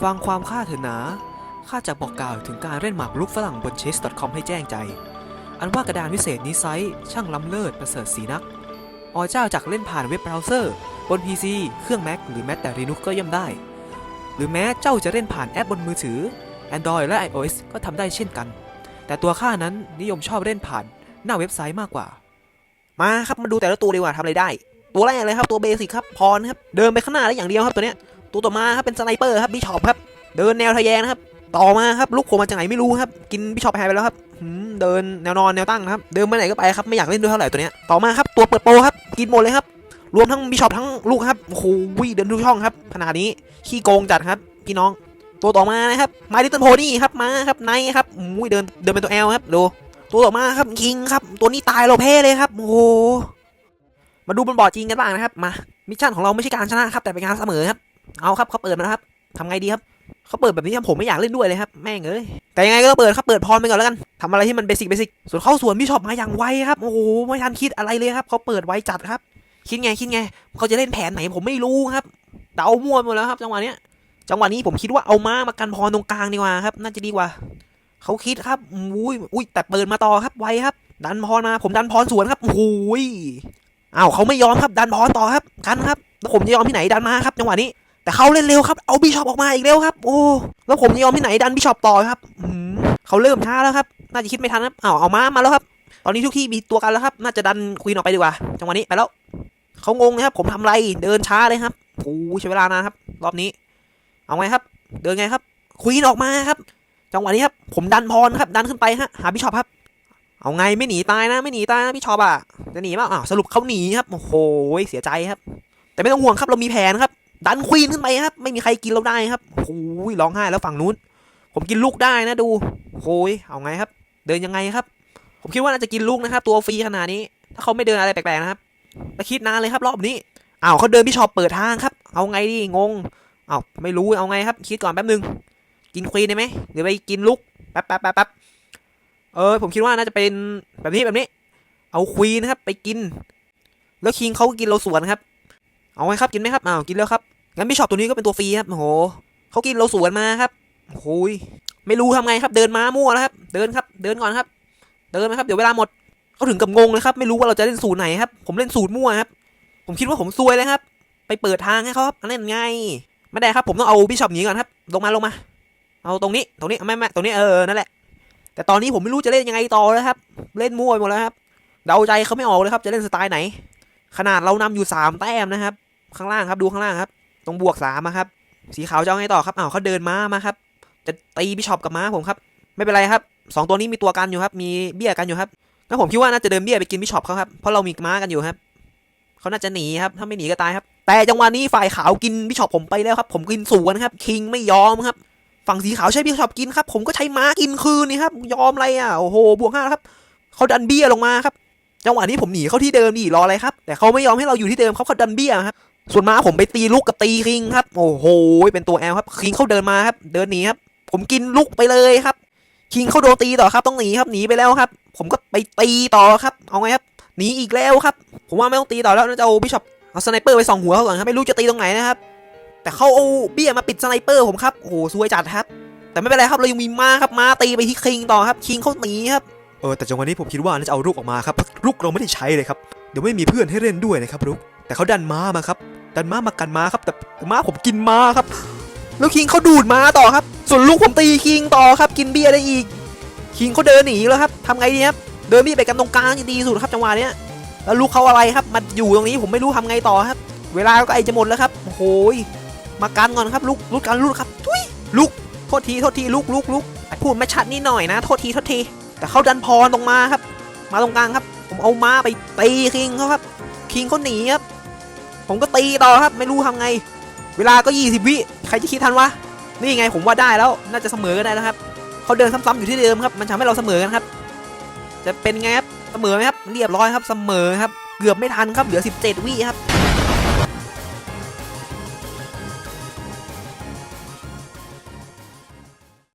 ฟังความข้าเถอะหนาข้าจะบอกกล่าวถึงการเล่นหมากรุกฝรั่งบน chess.com ให้แจ้งใจ อันว่ากระดานวิเศษนี้ไซส์ช่างล้ำเลิศประเสริฐสีนักอเจ้าจากเล่นผ่านเว็บเบราว์เซอร์ บน PC เครื่อง Mac หรือแม้แต่ Linux ก็ย่อมได้ หรือแม้เจ้าจะเล่นผ่านแอปบนมือถือ Android และ iOS ก็ทำได้เช่นกัน แต่ตัวข้านั้นนิยมชอบเล่นผ่านหน้าเว็บไซต์มากกว่า มาครับมาดูแต่ละตัวดีกว่าทำอะไรได้ ตัวแรกเลยครับตัวเบสิกครับพรครับเดินไปข้างหน้าได้อย่างเดียวครับตัวเนี้ยตัวต่อมาครับเป็นสไนเปอร์ครับบิชอปครับเดินแนวทะแยงนะครับต่อมาครับลูกโผล่มาจากไหนไม่รู้ครับกินบิชอปแฮร์ไปแล้วครับเดินแนวนอนแนวตั้งครับเดินไปไหนก็ไปครับไม่อยากเล่นด้วยเท่าไหร่ตัวเนี้ยต่อมาครับตัวเปิดโปรครับกินหมดเลยครับรวมทั้งบิชอปทั้งลูกครับโอ้โหเดินทุกช่องครับขนาดนี้ขี้โกงจัดครับพี่น้องตัวต่อมานะครับมาดิตันโพนี่ครับมาครับไนครับอุ้ยเดินเดินเป็นตัวแอลครับดูตัวต่อมาครับคิงครับตัวนี้ตายเราเพ่เลยครับโอ้ มาดูบนบอร์ดจริงกันบ้างนะครับ มา มิชชั่นของเราไม่ใช่การชนะครับ แต่เป็นการเสมอครับ เอาครับเขาเปิดมาครับทำไงดีครับเขาเปิดแบบนี้ครับผมไม่อยากเล่นด้วยเลยครับ แม่งเอ้ย แต่ยังไงก็ต้องเปิดครับ เปิดพรไปก่อนแล้วกันทำอะไรที่มันเบสิกเบสิกส่วนเข้าสวนพี่ชอบมาอย่างไวครับ โอ้โห ไม่ทันคิดอะไรเลยครับเขาเปิดไวจัดครับ คิดไงคิดไง เขาจะเล่นแผนไหนผมไม่รู้ครับ เดามั่วหมดแล้วครับ จังหวะเนี้ย จังหวะนี้ผมคิดว่าเอาม้ามากันพรตรงกลางดีกว่าครับ น่าจะดีกว่า เขาคิดครับ อุ้ย อุ้ยแต่เปิดมาต่อครับ ไวครับ ดันพรมา ผมดันพรสวนครับโอ้ย อ้าวเขาไม่ยอมครับดันพรต่อครับกันครับแล้วผมจะยอมที่ไหนดันมาครับจังหวะนี้แต่เขาเล่นเร็วครับเอาบิชอปออกมาอีกเร็วครับโอ้แล้วผมจะยอมที่ไหนดันบิชอปต่อครับอืมเขาเริ่มช้าแล้วครับน่าจะคิดไม่ทันครับอ้าวเอามามาแล้วครับตอนนี้ทุกที่มีตัวกันแล้วครับ น่าจะดันควีนออกไปดีกว่าจังหวะนี้ไปแล้วเขางงนะครับ ผมทำไรเดินช้าเลยครับโอ้ใช้เวลานานครับ รอบนี้ เอาไงครับ เดินไงครับควีนออกมาครับ จังหวะนี้ครับ ผมดันพรครับ ดันขึ้นไปฮะหาบิชอปครับ เอาไงไม่หนีตายนะไม่หนีตายนะพี่ชอบอะจะหนีป่าอ้าวสรุปเขาหนีครับโอ้โหเสียใจครับ แต่ไม่ต้องห่วงครับเรามีแผนครับ ดันควีนขึ้นไปครับ ไม่มีใครกินเราได้ครับโอ้โหร้องไห้แล้วฝั่งนู้น ผมกินลูกได้นะดูโอ้โหเอาไงครับ เดินยังไงครับ ผมคิดว่าน่าจะกินลูกนะครับ ตัวฟรีขนาดนี้ ถ้าเขาไม่เดินอะไรแปลกๆนะครับแต่คิดนานเลยครับ รอบนี้อ้าวเขาเดินพี่ชอบเปิดทางครับ เอาไงดีงงอ้าวไม่รู้เอาไงครับ คิดก่อนแป๊บนึงกินควีนได้ไหมหรือไปกินลูกแป๊บแป๊บแป๊บแป๊บ เออผมคิดว่าน่าจะเป็นแบบนี้แบบนี้ เอาควีนนะครับ ไปกิน แล้วคิงเขาก็กินเราสวนครับ เอาไงครับกินไหมครับอ้าวกินแล้วครับงั้นพี่ชอบตัวนี้ก็เป็นตัวฟรีครับโอ้โหเขากินเราสวนมาครับโอ้ยไม่รู้ทำไงครับ เดินมามั่วแล้วครับ เดินครับ เดินก่อนครับ เดินนะครับ เดี๋ยวเวลาหมดเขาถึงกับงงเลยครับ ไม่รู้ว่าเราจะเล่นสูตรไหนครับ ผมเล่นสูตรมั่วครับ ผมคิดว่าผมซวยเลยครับ ไปเปิดทางให้เขาครับอันนั้นไง ไม่ได้ครับ ผมต้องเอาพี่ชอบหนีก่อนครับ ลงมาลงมา เอาตรงนี้ ตรงนี้ไม่ไม่ตรงนี้เออนั่นแหละ แต่ตอนนี้ผมไม่รู้จะเล่นยังไงต่อแล้วครับ เล่นมั่วหมดแล้วครับ เดาใจเขาไม่ออกเลยครับ จะเล่นสไตล์ไหน ขนาดเรานำอยู่สามแต้มนะครับ ข้างล่างครับดูข้างล่างครับ ตรงบวกสามครับ สีขาวจะเอาไงต่อครับอ้าวเขาเดินม้ามาครับ จะตีบิชอปกับม้าผมครับ ไม่เป็นไรครับสองตัวนี้มีตัวกันอยู่ครับ มีเบี้ยกันอยู่ครับแล้วผมคิดว่าน่าจะเดินเบี้ยไปกินบิชอปเขาครับ เพราะเรามีม้ากันอยู่ครับ เขาน่าจะหนีครับ ถ้าไม่หนีก็ตายครับ แต่จังหวะนี้ฝ่ายขาวกินบิชอปผมไปแล้วครับ ผมกินสวนครับ คิงไม่ยอมครับ ฝั่งสีขาวใช้บิชอปกินครับ ผมก็ใช้ม้ากินคืนนี่ครับ ยอมอะไรอะ โอ้โห บวกห้าครับ เขาดันเบี้ยลงมาครับ จังหวะนี้ผมหนีเข้าที่เดิมนี่รออะไรครับ แต่เขาไม่ยอมให้เราอยู่ที่เดิมเขาเขาดันเบี้ยครับ ส่วนม้าผมไปตีลูกกับตีคิงครับ โอ้โห เป็นตัวแอลครับ คิงเขาเดินมาครับ เดินหนีครับ ผมกินลูกไปเลยครับ คิงเขาโดนตีต่อครับ ต้องหนีครับ หนีไปแล้วครับ ผมก็ไปตีต่อครับ เอาไงครับ หนีอีกแล้วครับ ผมว่าไม่ต้องตีต่อแล้วน่าจะเอาบิชอปเอาสไนเปอร์ไปส่องหัวเขาก่อนครับ ไม่รู้จะตีตรงไหนนะครับ แต่เขาเอาเบี้ยมาปิดสไนเปอร์ผมครับโอ้โหซวยจัดครับ แต่ไม่เป็นไรครับเรายังมีม้าครับม้าตีไปที่คิงต่อครับคิงเขาหนีครับเออแต่จังหวะนี้ผมคิดว่าน่าจะเอาลูกออกมาครับราะลูกเราไม่ได้ใช้เลยครับเดี๋ยวไม่มีเพื่อนให้เล่นด้วยนะครับลูกแต่เขาดันม้ามาครับ ดันม้ามากันม้าครับ แต่ม้าผมกินม้าครับ แล้วคิงเขาดูดม้าต่อครับ ส่วนลูกผมตีคิงต่อครับ กินเบียร์ได้อีก คิงเขาเดินหนีแล้วครับทำไงดีครับเดินเบียไปกันตรงกลางดีสุดครับจังหวะเนี้ยแล้วลูกเขาอะไรครับมาอยู่ตรงนี้ผมไม่รู้ทำไงต่อครับ เวลาก็ใกล้จะหมดแล้วครับโอ้ย มากันก่อนครับลูกลูกกันลูกครับทุยลูกโทษทีโทษทีลูกลูกลูกพูดไม่ชัดนิดหน่อยนะ โทษทีโทษที แต่เขาดันพรตรงมาครับ มาตรงกลางครับ ผมเอาม้าไปตีคิงเขาครับ คิงเขาหนีครับ ผมก็ตีต่อครับ ไม่รู้ทำไง เวลาก็ 20 วิใครจะคิดทันวะนี่ไงผมว่าได้แล้วน่าจะเสมอกันได้แล้วครับเขาเดินซ้ำๆอยู่ที่เดิมครับ มันทำให้เราเสมอกันครับ จะเป็นไงครับเสมอไหมครับเรียบร้อยครับเสมอครับ เกือบไม่ทันครับเหลือ 17 วิครับ